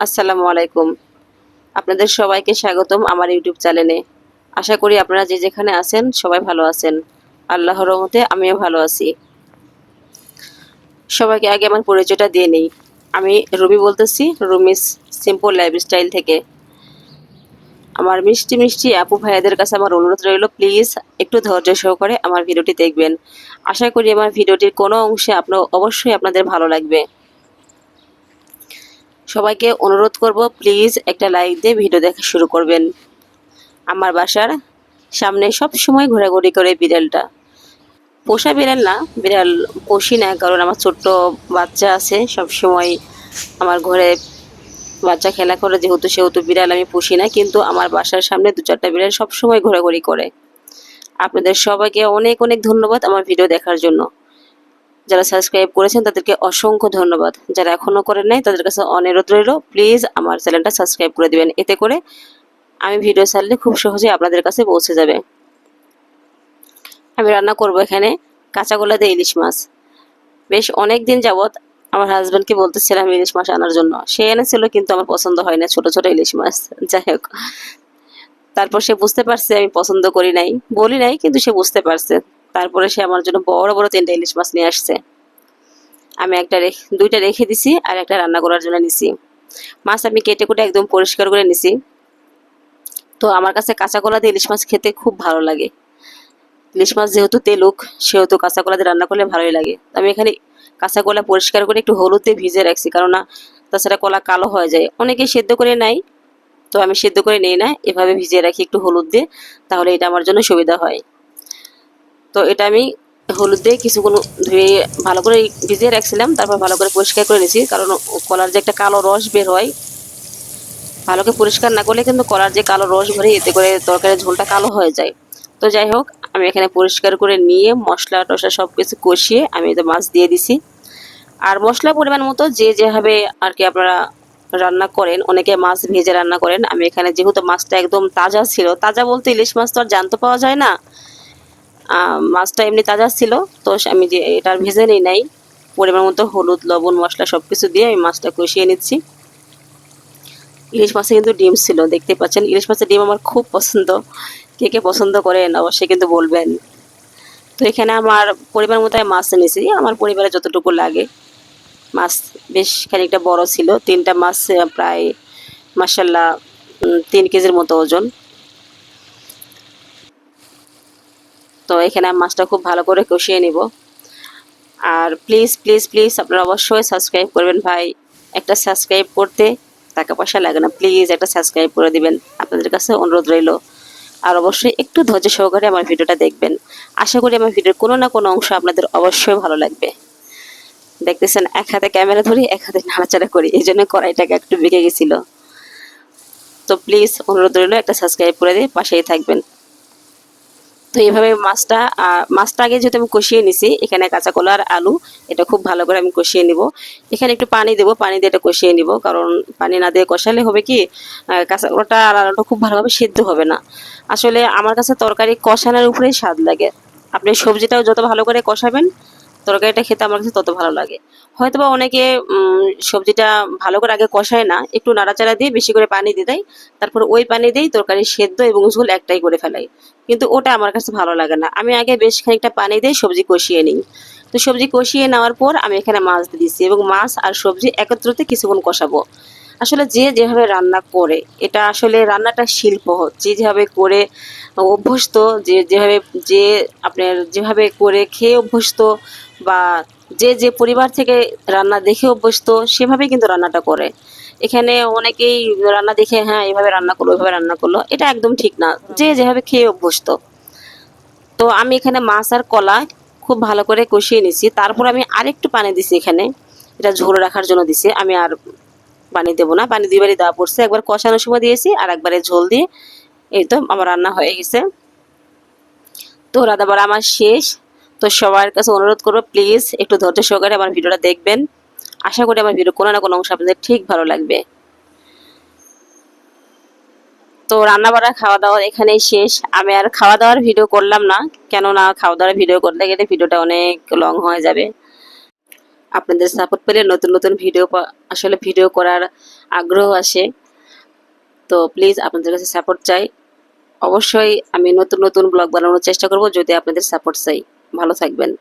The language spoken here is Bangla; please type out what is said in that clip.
আসসালামু আলাইকুম। আপনাদের সবাইকে স্বাগতম আমার ইউটিউব চ্যানেলে। আশা করি আপনারা যে যেখানে আছেন সবাই ভালো আছেন। আল্লাহর রহমতে আমিও ভালো আছি। সবাইকে আগে আমার পরিচয়টা দিয়ে নেই। আমি রুমি বলতেছি, রুমিস সিম্পল লাইফস্টাইল থেকে। আমার মিষ্টি মিষ্টি আপু ভাইয়াদের কাছে আমার অনুরোধ রইল, প্লিজ একটু ধৈর্য সহকারে আমার ভিডিওটি দেখবেন। আশা করি আমার ভিডিওটির কোনো অংশে আপনার অবশ্যই আপনাদের ভালো লাগবে। সবাইকে অনুরোধ করব প্লিজ একটা লাইক দিয়ে ভিডিও দেখা শুরু করবেন। আমার বাসার সামনে সব সময় ঘোরাঘুরি করে বিড়ালটা। পোষা বিড়াল না, বিড়াল পুষি না, কারণ আমার ছোট্ট বাচ্চা আছে, সব সময় আমার ঘরে বাচ্চা খেলা করে, যেহেতু সেহেতু বিড়াল আমি পুষি না, কিন্তু আমার বাসার সামনে দু চারটা বিড়াল সব সময় ঘোরাঘুরি করে। আপনাদের সবাইকে অনেক অনেক ধন্যবাদ আমার ভিডিও দেখার জন্য। যারা সাবস্ক্রাইব করেছেন, তাদেরকে অসংখ্য ধন্যবাদ। যারা এখনও করেন নাই, তাদের কাছে অনুরোধ রইল। প্লিজ আমার চ্যানেলটা সাবস্ক্রাইব করে দিবেন। এতে করে আমি ভিডিও ছাড়লে খুব সহজেই আপনাদের কাছে পৌঁছে যাবে। আমি রান্না করব এখানে কাঁচা গোলা দিয়ে ইলিশ মাছ। বেশ অনেক দিন যাবত আমার হাজব্যান্ডকে বলতেছিলাম ইলিশ মাছ আনার জন্য। সে এনেছিল, কিন্তু আমার পছন্দ হয় না, ছোট ছোট ইলিশ মাছ। যাই হোক। তারপর সে বুঝতে পারছে আমি পছন্দ করি নাই। বলি নাই, কিন্তু সে বুঝতে পারছে। তারপরে সে আমার জন্য বড় বড় তিনটা ইলিশ মাছ নিয়ে আসছে। আমি একটা রেখে, দুইটা রেখে দিছি আর একটা রান্না করার জন্য নিছি। মাছ আমি কেটে কুটে একদম পরিষ্কার করে নিছি। তো আমার কাছে কাঁচা কলা দিয়ে ইলিশ মাছ খেতে খুব ভালো লাগে। ইলিশ মাছ যেহেতু তেলুক, সেহেতু কাঁচা কলা দিয়ে রান্না করলে ভালোই লাগে। আমি এখানে কাঁচা কলা পরিষ্কার করে একটু হলুদ ভিজে রাখছি কারণ না তাছাড়া কলা কালো হয়ে যায়। অনেকে সেদ্ধ করে নেয়, তো আমি সেদ্ধ করে নিই না। এভাবে ভিজিয়ে রাখি একটু হলুদ দিয়ে, তাহলে এটা আমার জন্য সুবিধা হয়। তো এটা আমি হলুদ দিয়ে কিছুক্ষণ ধুয়ে ভালো করে ভিজিয়ে রাখছিলাম, তারপর ভালো করে পরিষ্কার করে নিয়েছি। কারণ কলার যে একটা কালো রস বের হয় ভালো করে পরিষ্কার না করলে কিন্তু কলার যে কালো রস ভরে এতে করে তরকারির ঝোলটা কালো হয়ে যায়। তো যাই হোক, আমি এখানে পরিষ্কার করে নিয়ে মশলা টশলা সব কিছু কষিয়ে আমি তো মাছ দিয়ে দিছি। আর মশলা পরিমাণ মতো যে যেভাবে আর কি আপনারা রান্না করেন, অনেকে মাছ ভেজে রান্না করেন। আমি এখানে যেহেতু মাছটা একদম তাজা ছিল, তাজা বলতে ইলিশ মাছ তো আর জানতে পাওয়া যায় না। মাছটা এমনি তাজা ছিল, তো আমি যে এটা আর ভেজে নিই। নাই পরিমাণ মতো হলুদ, লবণ, মশলা সব কিছু দিয়ে আমি মাছটা কষিয়ে নিচ্ছি। ইলিশ মাছে কিন্তু ডিম ছিল, দেখতে পাচ্ছেন। ইলিশ মাছের ডিম আমার খুব পছন্দ। কে কে পছন্দ করেন, অবশ্যই কিন্তু বলবেন। তো এখানে আমার পরিবার মতো মাছ এনেছি। আমার পরিবারে যতটুকু লাগে। মাছ বেশ খানিকটা বড় ছিল। তিনটা মাছ প্রায় মাসাল্লাহ তিন কেজির মতো ওজন। তো এখানে আমি মাছটা খুব ভালো করে কষিয়ে নিব। আর প্লিজ প্লিজ প্লিজ আপনারা অবশ্যই সাবস্ক্রাইব করবেন ভাই। একটা সাবস্ক্রাইব করতে টাকা পয়সা লাগে না প্লিজ একটা সাবস্ক্রাইব করে দিবেন, আপনাদের কাছে অনুরোধ রইল। আর অবশ্যই একটু ধৈর্য সহকারে আমার ভিডিওটা দেখবেন। আশা করি আমার ভিডিওর কোনো না কোনো অংশ আপনাদের অবশ্যই ভালো লাগবে। দেখতেছেন, এক হাতে ক্যামেরা ধরি, এক হাতে নাড়াচাড়া করি, এই জন্য কড়াইটাকে একটু বেঁকে গেছিল। তো প্লিজ অনুরোধ রইল, একটা সাবস্ক্রাইব করে দিয়ে পাশেই থাকবেন। তো এইভাবে মাছটা মাছটা আগে যেহেতু আমি কষিয়ে নিছি, এখানে কাঁচা কলা আর আলু, এটা খুব ভালো করে আমি কষিয়ে নিব। এখানে একটু পানি দেবো, পানি দিয়ে এটা কষিয়ে নিব, কারণ পানি না দিয়ে কষালে হবে কি কাঁচা কলাটা আর আলুটা খুব ভালোভাবে সেদ্ধ হবে না। আসলে আমার কাছে তরকারি কষানোর উপরেই স্বাদ লাগে। আপনি সবজিটাও যত ভালো করে কষাবেন তরকারিটা খেতে আমার কাছে তত ভালো লাগে। হয়তো বা অনেকে সবজিটা ভালো করে আগে কষায় না, একটু নাড়াচাড়া দিয়ে বেশি করে পানি দিয়ে দেয়, তারপর ওই পানি দিয়েই তরকারি সেদ্ধ এবং ঝোল একটাই করে ফেলাই কিন্তু ওটা আমার কাছে ভালো লাগে না। আমি আগে বেশ খানিকটা পানি দিয়ে সবজি কষিয়ে নিই। তো সবজি কষিয়ে নেওয়ার পর আমি এখানে মাছ দিয়ে দিচ্ছি এবং মাছ আর সবজি একত্রতে কিছুক্ষণ কষাবো। আসলে যে যেভাবে রান্না করে, এটা আসলে রান্নাটা শিল্প, যে যেভাবে করে অভ্যস্ত, যে যেভাবে, যে আপনার যেভাবে করে খেয়ে অভ্যস্ত বা যে যে পরিবার থেকে রান্না দেখে অভ্যস্ত সেভাবে কিন্তু রান্নাটা করে। এখানে অনেকেই রান্না দেখে হ্যাঁ এভাবে রান্না করল, ওইভাবে রান্না করল। এটা একদম ঠিক না। যে যেভাবে খেয়ে অভ্যস্ত। তো আমি এখানে মাছ আর কলা খুব ভালো করে কষিয়ে নিছি। তারপর আমি আরেকটু পানি দিছি এখানে। এটা ঝোল রাখার জন্য দিছি। আমি আর পানি দেবো না। পানি দুইবারই দেওয়া পড়ছে। একবার কষানোর সময় দিয়েছি আর একবারে ঝোল দিয়ে এই তো আমার রান্না হয়ে গেছে। তো রান্নাবাড়া আমার শেষ। তো সবার কাছে অনুরোধ করব প্লিজ একটু ধৈর্য সহকারে আমার ভিডিওটা দেখবেন। আশা করি আমার ভিডিও কোনো না কোনো অংশ আপনাদের ঠিক ভালো লাগবে। তো রান্না বাড়া খাওয়া দাওয়া এখানেই শেষ। আমি আর খাওয়া দাওয়ার ভিডিও করলাম না, কেননা খাওয়া দাওয়ার ভিডিও করতে গেলে ভিডিওটা অনেক লং হয়ে যাবে। আপনাদের সাপোর্ট পেলে নতুন নতুন ভিডিও আসলে ভিডিও করার আগ্রহ আসে। তো প্লিজ আপনাদের কাছে সাপোর্ট চাই। অবশ্যই আমি নতুন নতুন ব্লগ বানানোর চেষ্টা করব, যদি আপনাদের সাপোর্ট চাই। ভালো থাকবেন।